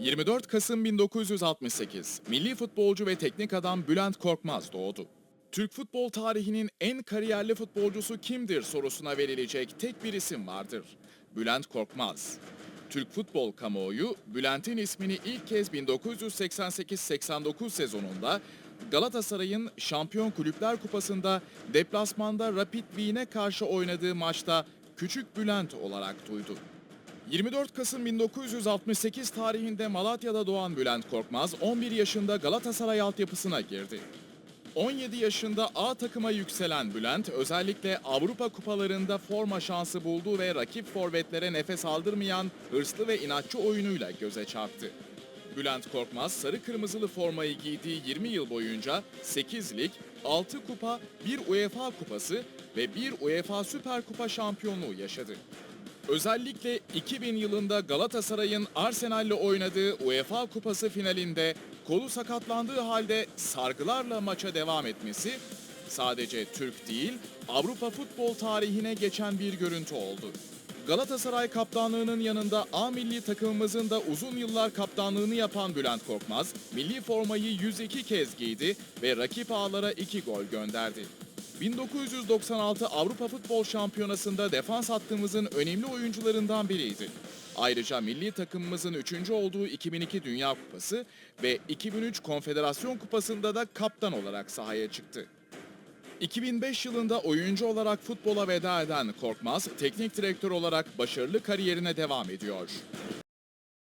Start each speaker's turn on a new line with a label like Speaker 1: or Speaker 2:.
Speaker 1: 24 Kasım 1968, milli futbolcu ve teknik adam Bülent Korkmaz doğdu. Türk futbol tarihinin en kariyerli futbolcusu kimdir sorusuna verilecek tek bir isim vardır. Bülent Korkmaz. Türk futbol kamuoyu Bülent'in ismini ilk kez 1988-89 sezonunda Galatasaray'ın Şampiyon Kulüpler Kupası'nda deplasmanda Rapid Wien'e karşı oynadığı maçta Küçük Bülent olarak duydu. 24 Kasım 1968 tarihinde Malatya'da doğan Bülent Korkmaz 11 yaşında Galatasaray altyapısına girdi. 17 yaşında A takıma yükselen Bülent özellikle Avrupa kupalarında forma şansı buldu ve rakip forvetlere nefes aldırmayan hırslı ve inatçı oyunuyla göze çarptı. Bülent Korkmaz sarı kırmızılı formayı giydiği 20 yıl boyunca 8 lig, 6 kupa, 1 UEFA kupası ve 1 UEFA Süper Kupa şampiyonluğu yaşadı. Özellikle 2000 yılında Galatasaray'ın Arsenal'le oynadığı UEFA Kupası finalinde kolu sakatlandığı halde sargılarla maça devam etmesi sadece Türk değil Avrupa futbol tarihine geçen bir görüntü oldu. Galatasaray kaptanlığının yanında A milli takımımızın da uzun yıllar kaptanlığını yapan Bülent Korkmaz, milli formayı 102 kez giydi ve rakip ağlara 2 gol gönderdi. 1996 Avrupa Futbol Şampiyonası'nda defans hattımızın önemli oyuncularından biriydi. Ayrıca milli takımımızın 3. olduğu 2002 Dünya Kupası ve 2003 Konfederasyon Kupası'nda da kaptan olarak sahaya çıktı. 2005 yılında oyuncu olarak futbola veda eden Korkmaz, teknik direktör olarak başarılı kariyerine devam ediyor.